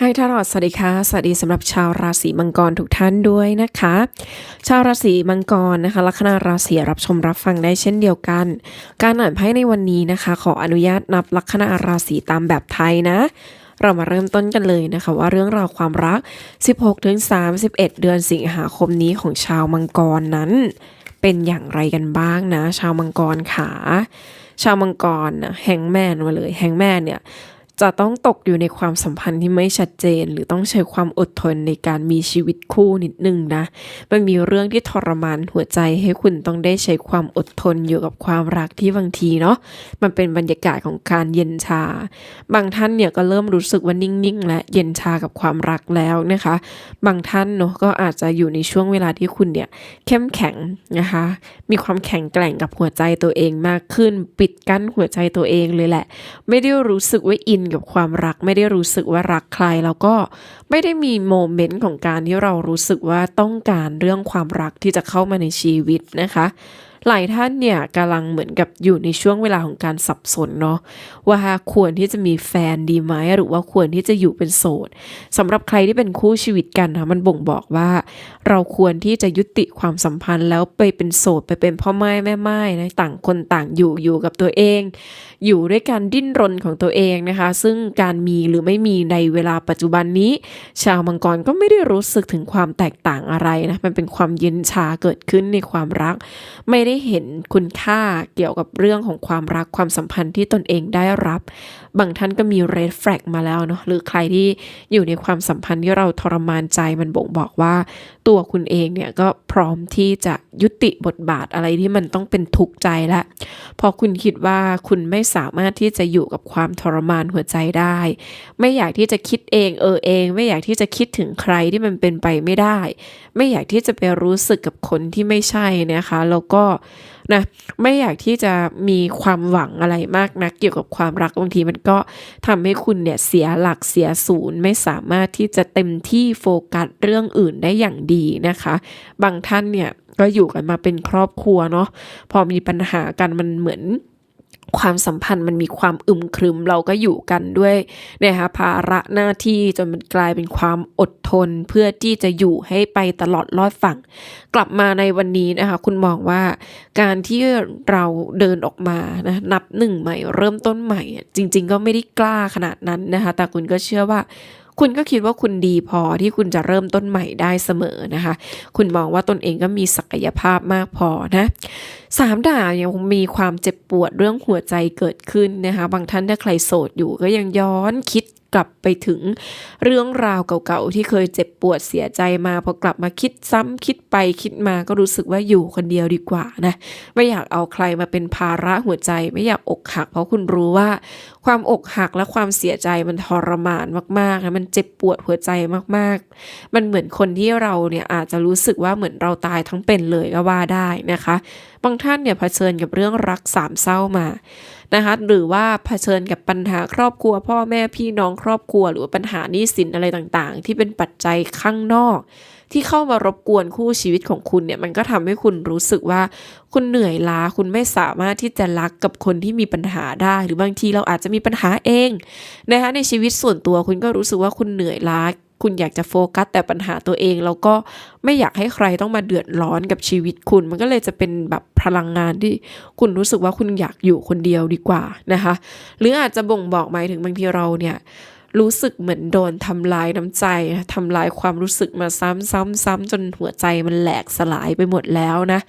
ให้ทารอดสวัสดีค่ะ สวัสดีสำหรับชาวราศีมังกรทุกท่านด้วยนะคะ ชาวราศีมังกรนะคะ ลัคนาราศีรับชมรับฟังได้เช่นเดียวกัน การอ่านไพ่ในวันนี้นะคะ ขออนุญาตนับลัคนาราศีตามแบบไทยนะ เรามาเริ่มต้นกันเลยนะคะ ว่าเรื่องราวความรัก 16-31 เดือนสิงหาคมนี้ของชาวมังกรนั้น เป็นอย่างไรกันบ้างนะ ชาวมังกรขาชาวมังกรนะแฮงแมนมาเลยแฮงแมนเนี่ย จะต้องตกอยู่ในความสัมพันธ์ที่ไม่ชัดเจน หรือต้องใช้ความอดทนในการมีชีวิตคู่นิดนึงนะ มันมีเรื่องที่ทรมานหัวใจให้คุณต้องได้ใช้ความอดทนอยู่กับความรักที่บางทีเนาะมันเป็นบรรยากาศของการเย็นชา บางท่านเนี่ยก็เริ่มรู้สึกว่านิ่งๆ และเย็นชากับความรักแล้วนะคะ บางท่านเนาะก็อาจจะอยู่ในช่วงเวลาที่คุณเนี่ยเข้มแข็งนะคะ มีความแข็งแกร่งกับหัวใจตัวเองมากขึ้น ปิดกั้นหัวใจตัวเองเลยแหละ ไม่ได้รู้สึกว่าอินกับความรักไม่ได้รู้สึกว่ารักใคร แล้วก็ไม่ได้มีโมเมนต์ของการที่เรารู้สึกว่าต้องการเรื่องความรักที่จะเข้ามาในชีวิตนะคะ หลายท่านเนี่ยกำลังเหมือนกับอยู่ในช่วงเวลาของการสับสนเนาะว่าควรที่จะมีแฟนดีไหมหรือว่าควรที่จะอยู่เป็นโสดสำหรับใครที่เป็นคู่ชีวิตกันนะมันบ่งบอกว่า เราควรที่จะยุติความสัมพันธ์แล้วไปเป็นโสดไปเป็นพ่อไม้แม่ไม้นะต่างคนต่างอยู่อยู่กับตัวเอง อยู่ด้วยการดิ้นรนของตัวเองนะคะ ซึ่งการมีหรือไม่มีในเวลาปัจจุบันนี้ ชาวมังกรก็ไม่ได้รู้สึกถึงความแตกต่างอะไรนะมันเป็นความเย็นชาเกิดขึ้นในความรัก ไม่ได้เห็นคุณค่าเกี่ยวกับเรื่องของความรักความสัมพันธ์ที่ตนเองได้รับ บางท่านก็มี red flag มาแล้วเนาะหรือใครที่อยู่ในความสัมพันธ์ที่เราทรมานใจมันบ่งบอกว่า ตัวคุณเองเนี่ยก็พร้อมที่จะยุติบทบาทอะไรที่มันต้องเป็นทุกข์ใจละพอคุณคิดว่าคุณไม่สามารถที่จะอยู่กับความทรมานหัวใจได้ ไม่อยากที่จะคิดเองเออเอง ไม่อยากที่จะคิดถึงใครที่มันเป็นไปไม่ได้ ไม่อยากที่จะไปรู้สึกกับคนที่ไม่ใช่นะคะ แล้วก็นะไม่อยากที่จะมีความหวังอะไรมากนัก เกี่ยวกับความรักบางทีมันก็ทำให้คุณเนี่ยเสียหลักเสียศูนย์ ไม่สามารถที่จะเต็มที่โฟกัสเรื่องอื่นได้อย่างดีนะคะ บางท่านเนี่ยก็อยู่กันมาเป็นครอบครัวเนาะพอมีปัญหากันมันเหมือน ความสัมพันธ์มันมีความอึมครึมเราก็อยู่กันด้วยนะคะภาระหน้าที่จนมันกลายเป็นความอดทนเพื่อที่จะอยู่ให้ไปตลอดรอดฝั่ง กลับมาในวันนี้นะคะคุณมองว่าการที่เราเดินออกมานะนับหนึ่งใหม่เริ่มต้นใหม่ จริง ๆ ก็ไม่ได้กล้าขนาดนั้นนะคะแต่คุณก็เชื่อว่า คุณก็คิดว่าคุณดีพอที่คุณจะเริ่มต้นใหม่ได้เสมอนะคะ คุณมองว่าตนเองก็มีศักยภาพมากพอนะสามดาบยังคงมีความเจ็บปวดเรื่องหัวใจเกิดขึ้นนะคะ บางท่านถ้าใครโสดอยู่ก็ยังย้อนคิด กลับไปถึงเรื่องราวเก่าๆที่เคยเจ็บปวดเสียใจมาพอกลับมาคิดซ้ำคิดไปคิดมาก็รู้สึกว่าอยู่คนเดียวดีกว่านะไม่อยากเอาใครมาเป็นภาระหัวใจ ไม่อยากอกหัก เพราะคุณรู้ว่า ความอกหักและความเสียใจมันทรมานมากๆนะมันเจ็บปวดหัวใจมากๆ มันเหมือนคนที่เราเนี่ยอาจจะรู้สึกว่าเหมือนเราตายทั้งเป็นเลยก็ว่าได้นะคะ บางท่านเนี่ยเผชิญกับเรื่องรักสามเศร้ามา นะคะหรือว่าเผชิญกับปัญหาครอบครัว พ่อแม่พี่น้องครอบครัว หรือว่าปัญหาหนี้สินอะไรต่างๆ ที่เป็นปัจจัยข้างนอก ที่เข้ามารบกวนคู่ชีวิตของคุณเนี่ยมันก็ทำให้คุณรู้สึกว่า คุณเหนื่อยล้าคุณไม่สามารถที่จะรักกับคนที่มีปัญหาได้ หรือบางทีเราอาจจะมีปัญหาเองนะคะในชีวิตส่วนตัวคุณก็รู้สึกว่าคุณเหนื่อยล้า คุณอยากจะโฟกัสแต่ปัญหาตัวเอง แล้วก็ไม่อยากให้ใครต้องมาเดือดร้อนกับชีวิตคุณ มันก็เลยจะเป็นแบบพลังงานที่คุณรู้สึกว่าคุณอยากอยู่คนเดียวดีกว่านะคะ หรืออาจจะบ่งบอกหมายถึงบางทีเราเนี่ย รู้สึกเหมือนโดนทำลายน้ำใจทำลายความรู้สึกมาซ้ำซ้ำซ้ำจนหัวใจมันแหลกสลายไปหมดแล้วนะ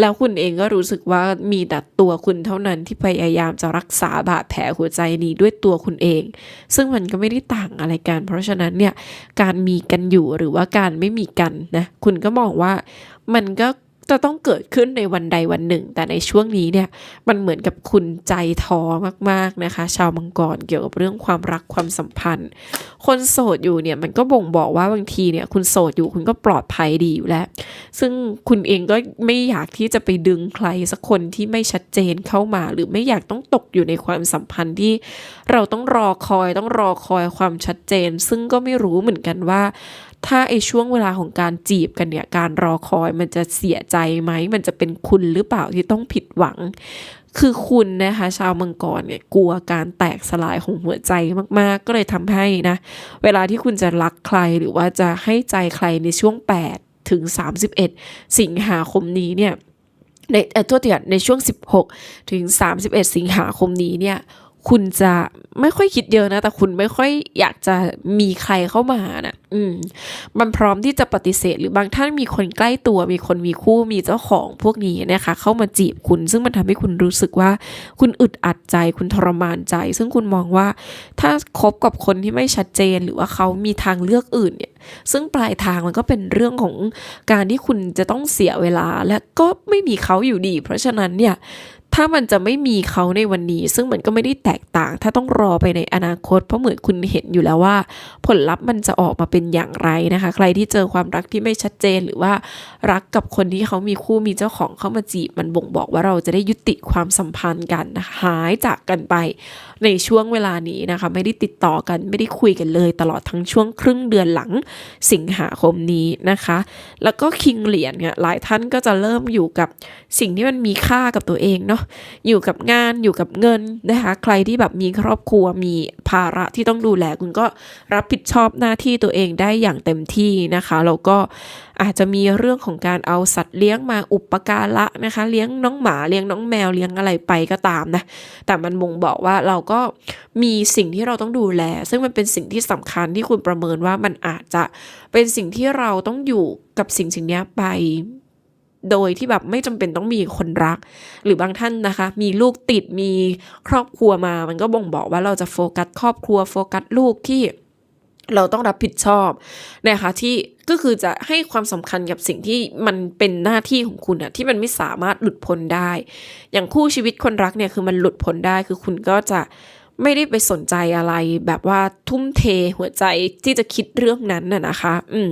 แล้วคุณเองก็รู้สึกว่ามีแต่ตัวคุณเท่านั้นที่พยายามจะรักษาบาดแผลหัวใจนี้ด้วยตัวคุณเอง ซึ่งมันก็ไม่ได้ต่างอะไรกัน เพราะฉะนั้นเนี่ยการมีกันอยู่หรือว่าการไม่มีกันนะคุณก็มองว่ามันก็ จะต้องเกิดขึ้นในวันใดวันหนึ่ง แต่ในช่วงนี้เนี่ยมันเหมือนกับคุณใจท้อมากๆนะคะ ชาวมังกรเกี่ยวกับเรื่องความรักความสัมพันธ์ คนโสดอยู่เนี่ยมันก็บ่งบอกว่าบางทีเนี่ยคุณโสดอยู่คุณก็ปลอดภัยดีอยู่แล้ว ซึ่งคุณเองก็ไม่อยากที่จะไปดึงใครสักคนที่ไม่ชัดเจนเข้ามา หรือไม่อยากต้องตกอยู่ในความสัมพันธ์ที่เราต้องรอคอยต้องรอคอยความชัดเจน ซึ่งก็ไม่รู้เหมือนกันว่า ถ้าไอช่วงเวลาของการจีบกันเนี่ยการรอคอยมันจะเสียใจไหม มันจะเป็นคุณหรือเปล่าที่ต้องผิดหวัง คือคุณนะคะชาวมังกรเนี่ยกลัวการแตกสลายของหัวใจมากๆ ก็เลยทำให้นะ เวลาที่คุณจะรักใครหรือว่าจะให้ใจใครในช่วง 8 ถึง 31 สิงหาคมนี้เนี่ยในเอ่อโทษทีอะในช่วง 16 ถึง 31 สิงหาคมนี้เนี่ย คุณจะไม่ค่อยคิดเยอะนะ แต่คุณไม่ค่อยอยากจะมีใครเข้ามานะอืม มันพร้อมที่จะปฏิเสธ หรือบางท่านมีคนใกล้ตัวมีคนมีคู่มีเจ้าของพวกนี้นะคะ เข้ามาจีบคุณ ซึ่งมันทำให้คุณรู้สึกว่า คุณอึดอัดใจ คุณทรมานใจ ซึ่งคุณมองว่า ถ้าคบกับคนที่ไม่ชัดเจน หรือว่าเขามีทางเลือกอื่นเนี่ย ซึ่งปลายทางมันก็เป็นเรื่องของการที่คุณจะต้องเสียเวลา และก็ไม่มีเขาอยู่ดี เพราะฉะนั้นเนี่ย ถ้ามันจะไม่มีเขาในวันนี้ ซึ่งมันก็ไม่ได้แตกต่าง ถ้าต้องรอไปในอนาคต เพราะเหมือนคุณเห็นอยู่แล้วว่า ผลลัพธ์มันจะออกมาเป็นอย่างไรนะคะ ใครที่เจอความรักที่ไม่ชัดเจนหรือว่ารักกับคนที่เขามีคู่มีเจ้าของเข้ามาจีบ มันบ่งบอกว่าเราจะได้ยุติความสัมพันธ์กันนะคะหายจากกันไปในช่วงเวลานี้นะคะ ไม่ได้ติดต่อกันไม่ได้คุยกันเลย ตลอดทั้งช่วงครึ่งเดือนหลังสิงหาคมนี้นะคะ แล้วก็คิงเหรียญเนี่ยหลายท่านก็จะเริ่มอยู่กับสิ่งที่มันมีค่ากับตัวเองเนาะอยู่กับงานอยู่กับเงินนะคะใครที่แบบมีครอบครัวมีภาระที่ต้องดูแลคุณก็รับผิดชอบหน้าที่ตัวเองได้อย่างเต็มที่นะคะแล้วก็อาจจะมีเรื่องของการเอาสัตว์เลี้ยงมาอุปการะนะคะ เลี้ยงน้องหมาเลี้ยงน้องแมวเลี้ยงอะไรไปก็ตามนะแต่มันบ่งบอกว่าเราก็มีสิ่งที่เราต้องดูแล ซึ่งมันเป็นสิ่งที่สำคัญที่คุณประเมินว่ามันอาจจะเป็นสิ่งที่เราต้องอยู่กับสิ่งสิ่งนี้ไป โดยที่แบบไม่จำเป็นต้องมีคนรัก หรือบางท่านนะคะ มีลูกติดมีครอบครัวมา มันก็บ่งบอกว่าเราจะโฟกัสครอบครัวโฟกัสลูกที่เราต้องรับผิดชอบนะคะที่ก็คือจะให้ความสำคัญกับสิ่งที่มันเป็นหน้าที่ของคุณอะที่มันไม่สามารถหลุดพ้นได้ อย่างคู่ชีวิตคนรักเนี่ยคือมันหลุดพ้นได้คือคุณก็จะ ไม่ได้ไปสนใจอะไร แบบว่าทุ่มเทหัวใจที่จะคิดเรื่องนั้นน่ะนะคะ อืม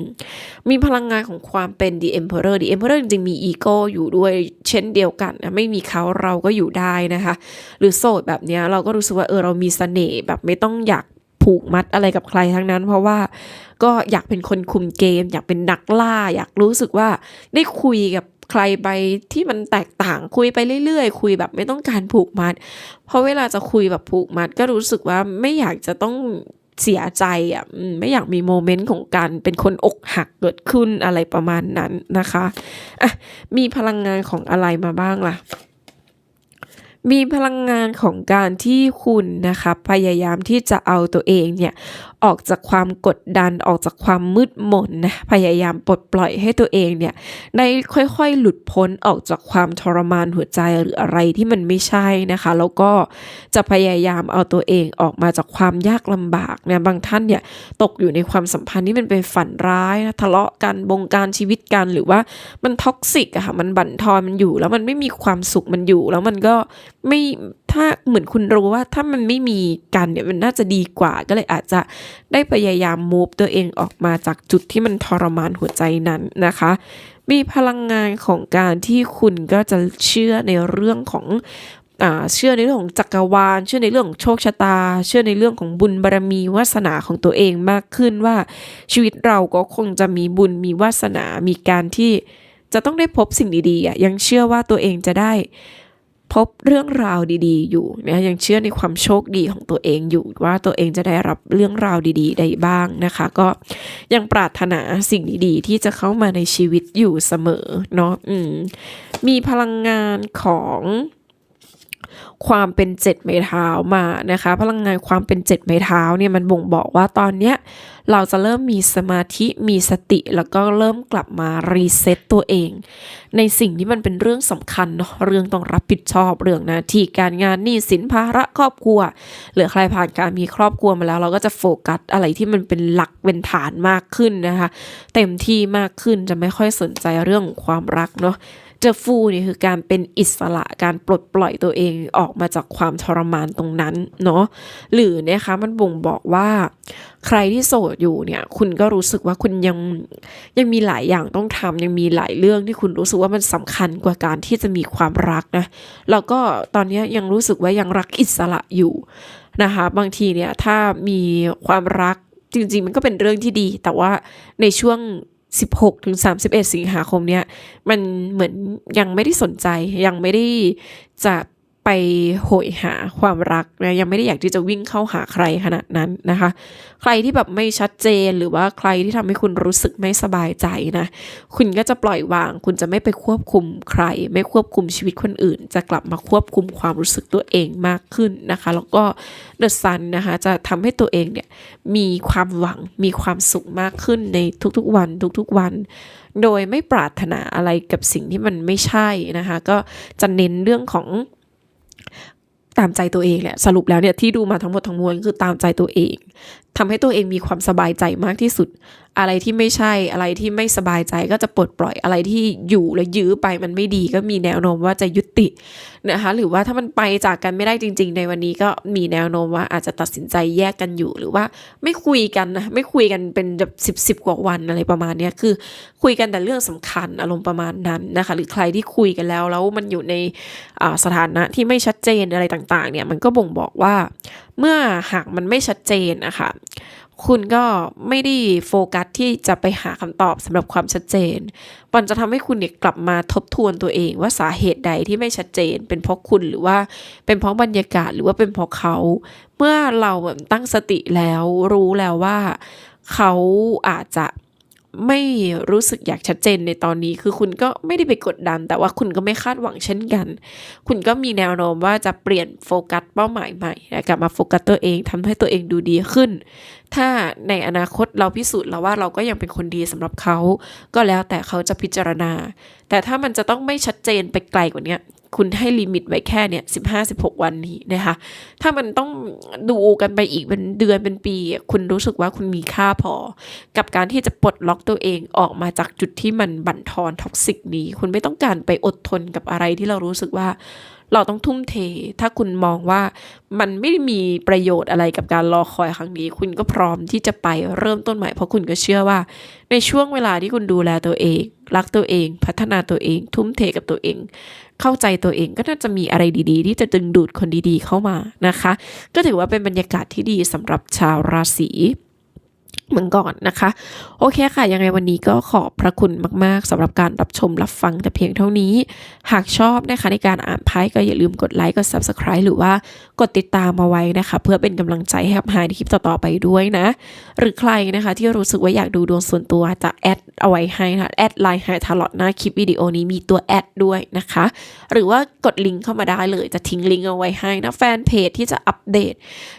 มีพลังงานของความเป็น The Emperor The Emperor จริงๆมีอีโก้อยู่ด้วยเช่นเดียวกันนะไม่มีเขาเราก็อยู่ได้นะคะ หรือโสดแบบเนี้ยเราก็รู้สึกว่าเออเรามีเสน่ห์แบบไม่ต้องอยากผูกมัดอะไรกับใครทั้งนั้น เพราะว่าก็อยากเป็นคนคุมเกม อยากเป็นนักล่า อยากรู้สึกว่าได้คุยกับ ใครไปที่มันแตกต่างคุยไปเรื่อยๆ คุยแบบไม่ต้องการผูกมัด เพราะเวลาจะคุยแบบผูกมัด ก็รู้สึกว่าไม่อยากจะต้องเสียใจอะไม่อยากมีโมเมนต์ของการเป็นคนอกหักเกิดขึ้นอะไรประมาณนั้นนะคะอะมีพลังงานของอะไรมาบ้างล่ะ มีพลังงานของการที่คุณนะคะพยายามที่จะเอาตัวเองเนี่ย ออกจากความกดดันออกจากความมืดมนนะพยายามปลดปล่อยให้ตัวเองเนี่ยได้ค่อยๆ หลุดพ้นออกจากความทรมานหัวใจหรืออะไรที่มันไม่ใช่นะคะ แล้วก็จะพยายามเอาตัวเองออกมาจากความยากลำบากนะบางท่านเนี่ยตกอยู่ในความสัมพันธ์ที่มันเป็นฝันร้ายนะทะเลาะกันบงการชีวิตกันหรือว่ามันท็อกซิกอะค่ะมันบั่นทอนมันอยู่ แล้วมันไม่มีความสุขมันอยู่ แล้วมันก็ไม่ ถ้าเหมือนคุณรู้ว่าถ้ามันไม่มีกันเนี่ยมันน่าจะดีกว่า ก็เลยอาจจะได้พยายามมูฟตัวเองออกมาจากจุดที่มันทรมานหัวใจนั้นนะคะ มีพลังงานของการที่คุณก็จะเชื่อในเรื่องของเชื่อในเรื่องของจักรวาล เชื่อในเรื่องของโชคชะตา เชื่อในเรื่องของบุญบารมีวาสนาของตัวเองมากขึ้นว่าชีวิตเราก็คงจะมีบุญมีวาสนา มีการที่จะต้องได้พบสิ่งดีๆ ยังเชื่อว่าตัวเองจะได้ พบเรื่องราวดีๆ อยู่นะยังเชื่อในความโชคดีของตัวเองอยู่ว่าตัวเองจะได้รับเรื่องราวดีๆใดบ้างนะคะ ก็ยังปรารถนาสิ่งดีๆ ที่จะเข้ามาในชีวิตอยู่เสมอเนาะมมีพลังงานของ ความเป็นเจ็ดไม้เท้ามานะคะ พลังงานความเป็นเจ็ดไม้เท้าเนี่ยมันบ่งบอกว่าตอนเนี้ยเราจะเริ่มมีสมาธิมีสติแล้วก็เริ่มกลับมารีเซ็ตตัวเอง ในสิ่งที่มันเป็นเรื่องสำคัญเนาะเรื่องต้องรับผิดชอบเรื่องหน้าที่การงานหนี้สินภาระครอบครัวหรือใครผ่านการมีครอบครัวมาแล้ว เราก็จะโฟกัสอะไรที่มันเป็นหลักเป็นฐานมากขึ้นนะคะ เต็มที่มากขึ้นจะไม่ค่อยสนใจเรื่องความรักเนาะ จอฟูนี่คือการเป็นอิสระการปลดปล่อยตัวเองออกมาจากความทรมานตรงนั้นเนาะหรือนะคะมันบ่งบอกว่าใครที่โสดอยู่เนี่ย คุณก็รู้สึกว่าคุณยังยังมีหลายอย่างต้องทำยังมีหลายเรื่องที่คุณรู้สึกว่ามันสำคัญกว่าการที่จะมีความรักนะแล้วก็ตอนนี้ยังรู้สึกว่ายังรักอิสระอยู่นะคะบางทีเนี่ยถ้ามีความรักจริง ๆ มันก็เป็นเรื่องที่ดี แต่ว่าในช่วง 16ถึง31 สิงหาคมเนี้ยมันเหมือนยังไม่ได้สนใจยังไม่ได้จะ ไปโหยหาความรักนะยังไม่ได้อยากที่จะวิ่งเข้าหาใครขนาดนั้นนะคะ ใครที่แบบไม่ชัดเจนหรือว่าใครที่ทำให้คุณรู้สึกไม่สบายใจนะคุณก็จะปล่อยวาง คุณจะไม่ไปควบคุมใคร ไม่ควบคุมชีวิตคนอื่น จะกลับมาควบคุมความรู้สึกตัวเองมากขึ้นนะคะ แล้วก็เดอะซันนะคะจะทำให้ตัวเองเนี่ยมีความหวังมีความสุขมากขึ้นในทุกๆวันทุกๆวันโดยไม่ปรารถนาอะไรกับสิ่งที่มันไม่ใช่นะคะ ก็จะเน้นเรื่องของ ตามใจตัวเองแหละสรุปแล้วเนี่ยที่ดูมาทั้งหมดทั้งมวลคือตามใจตัวเอง ทำให้ตัวเองมีความสบายใจมากที่สุด อะไรที่ไม่ใช่อะไรที่ไม่สบายใจก็จะปลดปล่อยอะไรที่อยู่แล้วยื้อไปมันไม่ดีก็มีแนวโน้มว่าจะยุตินะคะหรือว่าถ้ามันไปจากกันไม่ได้จริง ๆ ในวันนี้ก็มีแนวโน้มว่าอาจจะตัดสินใจแยกกันอยู่หรือว่าไม่คุยกันนะไม่คุยกันเป็นแบบสิบสิบกว่าวันอะไรประมาณนี้คือคุยกันแต่เรื่องสำคัญอารมณ์ประมาณนั้นนะคะหรือใครที่คุยกันแล้วแล้วมันอยู่ในสถานะที่ไม่ชัดเจนอะไรต่างๆเนี่ยมันก็บ่งบอกว่า เมื่อหากมันไม่ชัดเจนนะคะคุณก็ไม่ได้โฟกัสที่จะไปหาคำตอบสำหรับความชัดเจนมันจะทำให้คุณเนี่ยกลับมาทบทวนตัวเองว่าสาเหตุใดที่ไม่ชัดเจน เป็นเพราะคุณหรือว่าเป็นเพราะบรรยากาศหรือว่าเป็นเพราะเขา เมื่อเราตั้งสติแล้วรู้แล้วว่า เขาอาจจะ ไม่รู้สึกอยากชัดเจนในตอนนี้ คือคุณก็ไม่ได้ไปกดดัน แต่ว่าคุณก็ไม่คาดหวังเช่นกัน คุณก็มีแนวโน้มว่าจะเปลี่ยนโฟกัสเป้าหมายใหม่กลับมาโฟกัสตัวเองทำให้ตัวเองดูดีขึ้น ถ้าในอนาคตเราพิสูจน์แล้วว่าเราก็ยังเป็นคนดีสำหรับเขา ก็แล้วแต่เขาจะพิจารณา แต่ถ้ามันจะต้องไม่ชัดเจนไปไกลกว่านี้ คุณให้ลิมิตไว้แค่เนี่ยสิบห้าสิบหกวันนี้นะคะ ถ้ามันต้องดูกันไปอีกเป็นเดือนเป็นปี คุณรู้สึกว่าคุณมีค่าพอ กับการที่จะปลดล็อกตัวเองออกมาจากจุดที่มันบั่นทอนท็อกซิกนี้ คุณไม่ต้องการไปอดทนกับอะไรที่เรารู้สึกว่า เราต้องทุ่มเท ถ้าคุณมองว่ามันไม่ได้มีประโยชน์อะไรกับการรอคอยครั้งนี้ คุณก็พร้อมที่จะไปเริ่มต้นใหม่ เพราะคุณก็เชื่อว่า ในช่วงเวลาที่คุณดูแลตัวเอง รักตัวเอง พัฒนาตัวเอง ทุ่มเทกับตัวเอง เข้าใจตัวเองก็น่าจะมีอะไรดีๆ ที่จะดึงดูดคนดีๆเข้ามานะคะ ก็ถือว่าเป็นบรรยากาศที่ดีสำหรับชาวราศี เหมือนก่อนนะคะ โอเคค่ะ ยังไงวันนี้ก็ขอบพระคุณมาก ๆสำหรับการรับชมรับฟังแต่เพียงเท่านี้ หากชอบนะคะในการอ่านไพ่ก็อย่าลืมกดไลค์กด Subscribe หรือว่ากดติดตามมาไว้นะคะ เพื่อเป็นกำลังใจให้กับหายในคลิปต่อ ๆ ไปด้วยนะ หรือใครนะคะที่รู้สึกว่าอยากดูดวงส่วนตัวจะแอดเอาไว้ให้นะแอดไลน์ให้ทลอดหน้าคลิปวิดีโอนี้มีตัวแอดด้วยนะคะ หรือว่ากดลิงก์เข้ามาได้เลยจะทิ้งลิงก์เอาไว้ให้นะแฟนเพจที่จะอัปเดต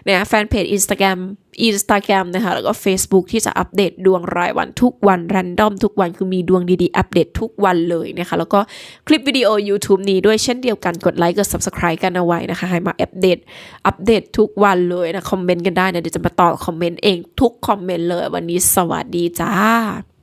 นะแฟนเพจ Instagram อินสตาแกรมนะคะแล้วก็ Facebook ที่จะอัปเดตดวงรายวันทุกวันรันดอมทุกวันคือมีดวงดีๆ อัปเดตทุกวันเลยนะคะ แล้วก็คลิปวิดีโอ YouTube นี้ด้วยเช่นเดียวกันกดไลค์กด Subscribe กันเอาไว้นะคะให้มาอัปเดตอัปเดตทุกวันเลยนะคอมเมนต์กันได้นะเดี๋ยวจะมาตอบคอมเมนต์เองทุกคอมเมนต์เลยวันนี้สวัสดีจ้า